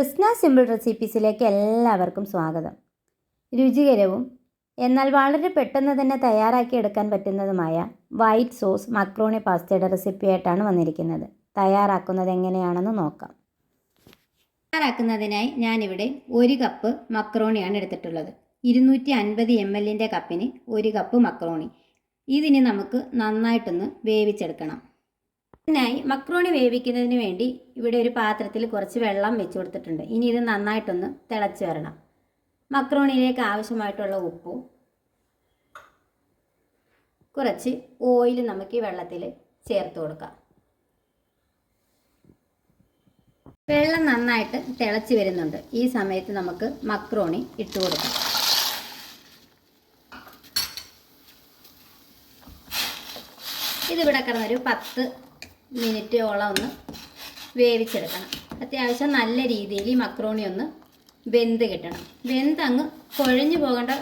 എസ്ന simple റെസിപ്പീസിലേക്ക് എല്ലാവർക്കും സ്വാഗതം. രുചികരവും എന്നാൽ വളരെ പെട്ടെന്ന് തന്നെ തയ്യാറാക്കി എടുക്കാൻ പറ്റുന്നതുമായ വൈറ്റ് സോസ് മക്രോണി പാസ്തയുടെ റെസിപ്പിയായിട്ടാണ് വന്നിരിക്കുന്നത്. തയ്യാറാക്കുന്നത് എങ്ങനെയാണെന്ന് നോക്കാം. തയ്യാറാക്കുന്നതിനായി ഞാനിവിടെ ഒരു കപ്പ് മക്രോണിയാണ് എടുത്തിട്ടുള്ളത്. ഇരുന്നൂറ്റി അൻപത് എം എല്ലിന്റെ കപ്പിന് ഒരു കപ്പ് മക്രോണി. ഇതിന് നമുക്ക് നന്നായിട്ടൊന്ന് വേവിച്ചെടുക്കണം. ഇതിനായി മക്രോണി വേവിക്കുന്നതിന് വേണ്ടി ഇവിടെ ഒരു പാത്രത്തിൽ കുറച്ച് വെള്ളം വെച്ച് കൊടുത്തിട്ടുണ്ട്. ഇനി ഇത് നന്നായിട്ടൊന്ന് തിളച്ച് വരണം. മക്രോണിയിലേക്ക് ആവശ്യമായിട്ടുള്ള ഉപ്പും കുറച്ച് ഓയിൽ നമുക്ക് ഈ വെള്ളത്തിൽ ചേർത്ത് കൊടുക്കാം. വെള്ളം നന്നായിട്ട് തിളച്ച് വരുന്നുണ്ട്. ഈ സമയത്ത് നമുക്ക് മക്രോണി ഇട്ട് കൊടുക്കാം. ഇതിവിടെ കിടന്നൊരു പത്ത് മിനിറ്റോളം ഒന്ന് വേവിച്ചെടുക്കണം. അത്യാവശ്യം നല്ല രീതിയിൽ ഈ മക്രോണി ഒന്ന് വെന്ത് കിട്ടണം. വെന്ത് അങ്ങ് കുഴഞ്ഞു പോകേണ്ട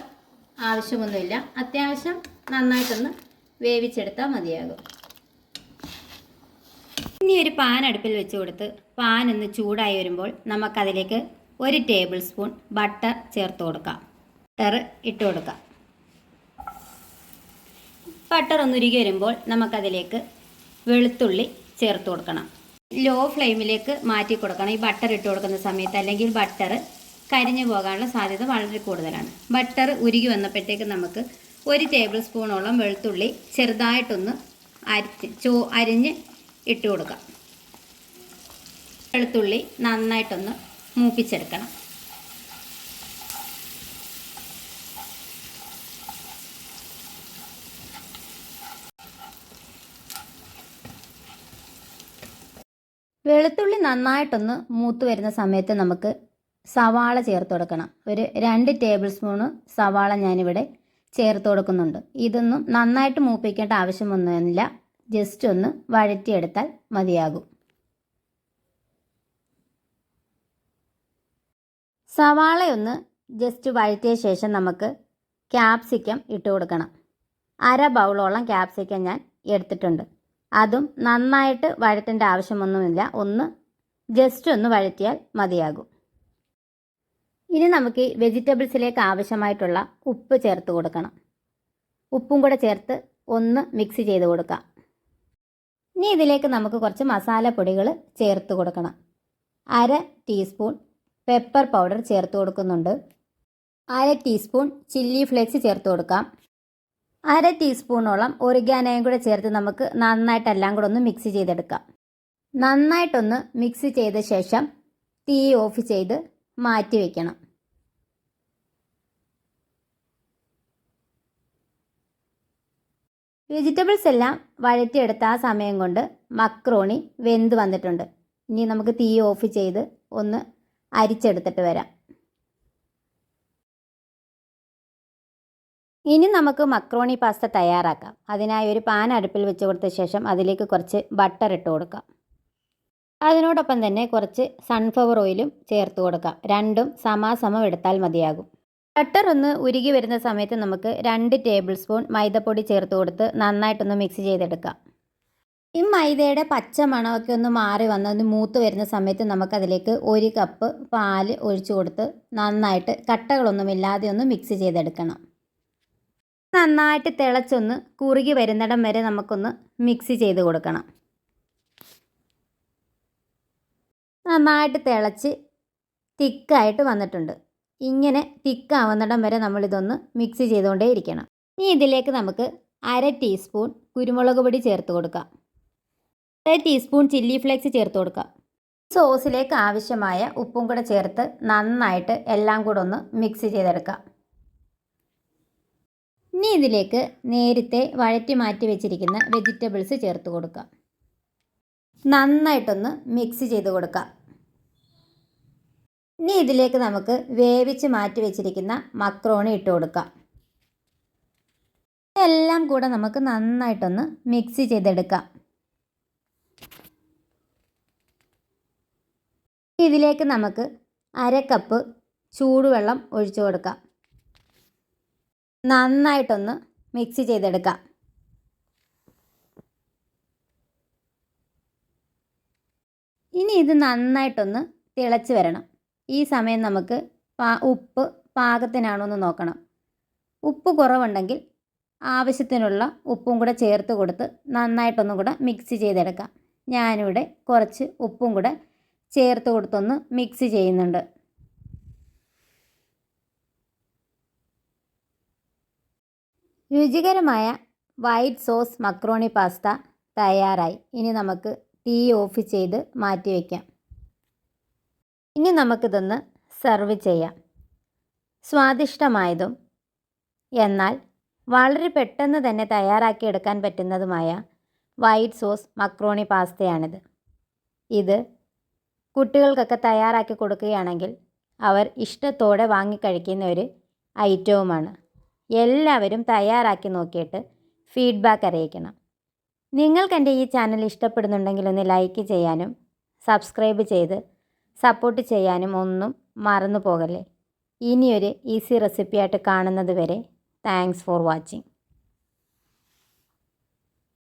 ആവശ്യമൊന്നുമില്ല. അത്യാവശ്യം നന്നായിട്ടൊന്ന് വേവിച്ചെടുത്താൽ മതിയാകും. ഇനി ഒരു പാൻ അടുപ്പിൽ വെച്ച് കൊടുത്ത് പാൻ ഒന്ന് ചൂടായി വരുമ്പോൾ നമുക്കതിലേക്ക് ഒരു ടേബിൾ സ്പൂൺ ബട്ടർ ചേർത്ത് കൊടുക്കാം. ബട്ടർ ഇട്ട് കൊടുക്കാം. ബട്ടർ ഒന്നുരുകി വരുമ്പോൾ നമുക്കതിലേക്ക് വെളുത്തുള്ളി ചേർത്ത് കൊടുക്കണം. ലോ ഫ്ലെയിമിലേക്ക് മാറ്റി കൊടുക്കണം. ഈ ബട്ടർ ഇട്ട് കൊടുക്കുന്ന സമയത്ത് അല്ലെങ്കിൽ ബട്ടർ കരിഞ്ഞു പോകാനുള്ള സാധ്യത വളരെ കൂടുതലാണ്. ബട്ടർ ഉരുകി വന്നപ്പോഴത്തേക്ക് നമുക്ക് ഒരു ടേബിൾ സ്പൂണോളം വെളുത്തുള്ളി ചെറുതായിട്ടൊന്ന് അരിച്ച് ചോ അരിഞ്ഞ് ഇട്ട് കൊടുക്കാം. വെളുത്തുള്ളി നന്നായിട്ടൊന്ന് മൂപ്പിച്ചെടുക്കണം. വെളുത്തുള്ളി നന്നായിട്ടൊന്ന് മൂത്ത് വരുന്ന സമയത്ത് നമുക്ക് സവാള ചേർത്ത് കൊടുക്കണം. ഒരു രണ്ട് ടേബിൾ സ്പൂണ് സവാള ഞാനിവിടെ ചേർത്ത് കൊടുക്കുന്നുണ്ട്. ഇതൊന്നും നന്നായിട്ട് മൂപ്പിക്കേണ്ട ആവശ്യമൊന്നുമില്ല. ജസ്റ്റ് ഒന്ന് വഴറ്റിയെടുത്താൽ മതിയാകും. സവാളയൊന്ന് ജസ്റ്റ് വഴറ്റിയ ശേഷം നമുക്ക് ക്യാപ്സിക്കം ഇട്ട് കൊടുക്കണം. അര ബൗളോളം ക്യാപ്സിക്കം ഞാൻ എടുത്തിട്ടുണ്ട്. അതും നന്നായിട്ട് വഴറ്റേണ്ട ആവശ്യമൊന്നുമില്ല. ഒന്ന് ജസ്റ്റ് ഒന്ന് വഴറ്റിയാൽ മതിയാകും. ഇനി നമുക്ക് വെജിറ്റബിൾസിലേക്ക് ആവശ്യമായിട്ടുള്ള ഉപ്പ് ചേർത്ത് കൊടുക്കണം. ഉപ്പും കൂടെ ചേർത്ത് ഒന്ന് മിക്സ് ചെയ്ത് കൊടുക്കാം. ഇനി ഇതിലേക്ക് നമുക്ക് കുറച്ച് മസാലപ്പൊടികൾ ചേർത്ത് കൊടുക്കണം. അര ടീസ്പൂൺ പെപ്പർ പൗഡർ ചേർത്ത് കൊടുക്കുന്നുണ്ട്. അര ടീസ്പൂൺ ചില്ലി ഫ്ലേക്സ് ചേർത്ത് കൊടുക്കാം. അര ടീസ്പൂണോളം ഒറിഗാനയും കൂടെ ചേർത്ത് നമുക്ക് നന്നായിട്ട് എല്ലാം കൂടെ ഒന്ന് മിക്സ് ചെയ്തെടുക്കാം. നന്നായിട്ടൊന്ന് മിക്സ് ചെയ്ത ശേഷം തീ ഓഫ് ചെയ്ത് മാറ്റി വയ്ക്കണം വെജിറ്റബിൾസ് എല്ലാം വഴറ്റിയെടുത്ത ആ സമയം കൊണ്ട് മക്രോണി വെന്ത് വന്നിട്ടുണ്ട്. ഇനി നമുക്ക് തീ ഓഫ് ചെയ്ത് ഒന്ന് അരിച്ചെടുത്തിട്ട് വരാം. ഇനി നമുക്ക് മക്രോണി പാസ്ത തയ്യാറാക്കാം. അതിനായി ഒരു പാൻ അടുപ്പിൽ വെച്ച് കൊടുത്ത ശേഷം അതിലേക്ക് കുറച്ച് ബട്ടർ ഇട്ട് കൊടുക്കാം. അതിനോടൊപ്പം തന്നെ കുറച്ച് സൺഫ്ലവർ ഓയിലും ചേർത്ത് കൊടുക്കാം. രണ്ടും സമാസമം എടുത്താൽ മതിയാകും. ബട്ടർ ഒന്ന് ഉരുകി വരുന്ന സമയത്ത് നമുക്ക് രണ്ട് ടേബിൾ സ്പൂൺ മൈദപ്പൊടി ചേർത്ത് കൊടുത്ത് നന്നായിട്ടൊന്ന് മിക്സ് ചെയ്തെടുക്കാം. ഈ മൈദയുടെ പച്ച മണമൊക്കെ ഒന്ന് മാറി വന്ന് ഒന്ന് മൂത്ത് വരുന്ന സമയത്ത് നമുക്കതിലേക്ക് ഒരു കപ്പ് പാൽ ഒഴിച്ചു കൊടുത്ത് നന്നായിട്ട് കട്ടകളൊന്നുമില്ലാതെ ഒന്ന് മിക്സ് ചെയ്തെടുക്കണം. നന്നായിട്ട് തിളച്ചൊന്ന് കുറുകി വരുന്നിടം വരെ നമുക്കൊന്ന് മിക്സ് ചെയ്ത് കൊടുക്കണം. നന്നായിട്ട് തിളച്ച് തിക്കായിട്ട് വന്നിട്ടുണ്ട്. ഇങ്ങനെ തിക്കാവുന്നിടം വരെ നമ്മളിതൊന്ന് മിക്സ് ചെയ്തുകൊണ്ടേ ഇരിക്കണം ഇനി ഇതിലേക്ക് നമുക്ക് അര ടീസ്പൂൺ കുരുമുളക് പൊടി ചേർത്ത് കൊടുക്കാം. അര ടീസ്പൂൺ ചില്ലി ഫ്ലേക്സ് ചേർത്ത് കൊടുക്കാം. സോസിലേക്ക് ആവശ്യമായ ഉപ്പും കൂടെ ചേർത്ത് നന്നായിട്ട് എല്ലാം കൂടെ ഒന്ന് മിക്സ് ചെയ്തെടുക്കാം. ഇനി ഇതിലേക്ക് നേരത്തെ വഴറ്റി മാറ്റി വെച്ചിരിക്കുന്ന വെജിറ്റബിൾസ് ചേർത്ത് കൊടുക്കുക നന്നായിട്ടൊന്ന് മിക്സ് ചെയ്ത് കൊടുക്കാം. ഇനി ഇതിലേക്ക് നമുക്ക് വേവിച്ച് മാറ്റി വെച്ചിരിക്കുന്ന മക്രോണി ഇട്ട് കൊടുക്കാം. എല്ലാം കൂടെ നമുക്ക് നന്നായിട്ടൊന്ന് മിക്സ് ചെയ്തെടുക്കാം. ഇതിലേക്ക് നമുക്ക് അര കപ്പ് ചൂടുവെള്ളം ഒഴിച്ചു കൊടുക്കാം. നന്നായിട്ടൊന്ന് മിക്സ് ചെയ്തെടുക്കാം. ഇനി ഇത് നന്നായിട്ടൊന്ന് തിളച്ച് വരണം. ഈ സമയം നമുക്ക് ഉപ്പ് പാകത്തിനാണോ എന്ന് നോക്കണം. ഉപ്പ് കുറവുണ്ടെങ്കിൽ ആവശ്യത്തിനുള്ള ഉപ്പും കൂടെ ചേർത്ത് കൊടുത്ത് നന്നായിട്ടൊന്നും കൂടെ മിക്സ് ചെയ്തെടുക്കാം. ഞാനിവിടെ കുറച്ച് ഉപ്പും കൂടെ ചേർത്ത് കൊടുത്തൊന്ന് മിക്സ് ചെയ്യുന്നുണ്ട്. രുചികരമായ വൈറ്റ് സോസ് മക്രോണി പാസ്ത തയ്യാറായി. ഇനി നമുക്ക് തീ ഓഫ് ചെയ്ത് മാറ്റി വയ്ക്കാം ഇനി നമുക്കിതൊന്ന് സെർവ് ചെയ്യാം. സ്വാദിഷ്ടമായതും എന്നാൽ വളരെ പെട്ടെന്ന് തന്നെ തയ്യാറാക്കിയെടുക്കാൻ പറ്റുന്നതുമായ വൈറ്റ് സോസ് മക്രോണി പാസ്തയാണിത്. ഇത് കുട്ടികൾക്കൊക്കെ തയ്യാറാക്കി കൊടുക്കുകയാണെങ്കിൽ അവർ ഇഷ്ടത്തോടെ വാങ്ങിക്കഴിക്കുന്ന ഒരു ഐറ്റവുമാണ്. എല്ലാവരും തയ്യാറാക്കി നോക്കിയിട്ട് ഫീഡ്ബാക്ക് അറിയിക്കണം. നിങ്ങൾക്ക് എന്റെ ഈ ചാനൽ ഇഷ്ടപ്പെടുന്നുണ്ടെങ്കിൽ ഒന്ന് ലൈക്ക് ചെയ്യാനും സബ്സ്ക്രൈബ് ചെയ്ത് സപ്പോർട്ട് ചെയ്യാനും ഒന്നും മറന്നു പോകല്ലേ ഇനിയൊരു ഈസി റെസിപ്പിയായിട്ട് കാണുന്നത് വരെ താങ്ക്സ് ഫോർ വാച്ചിങ്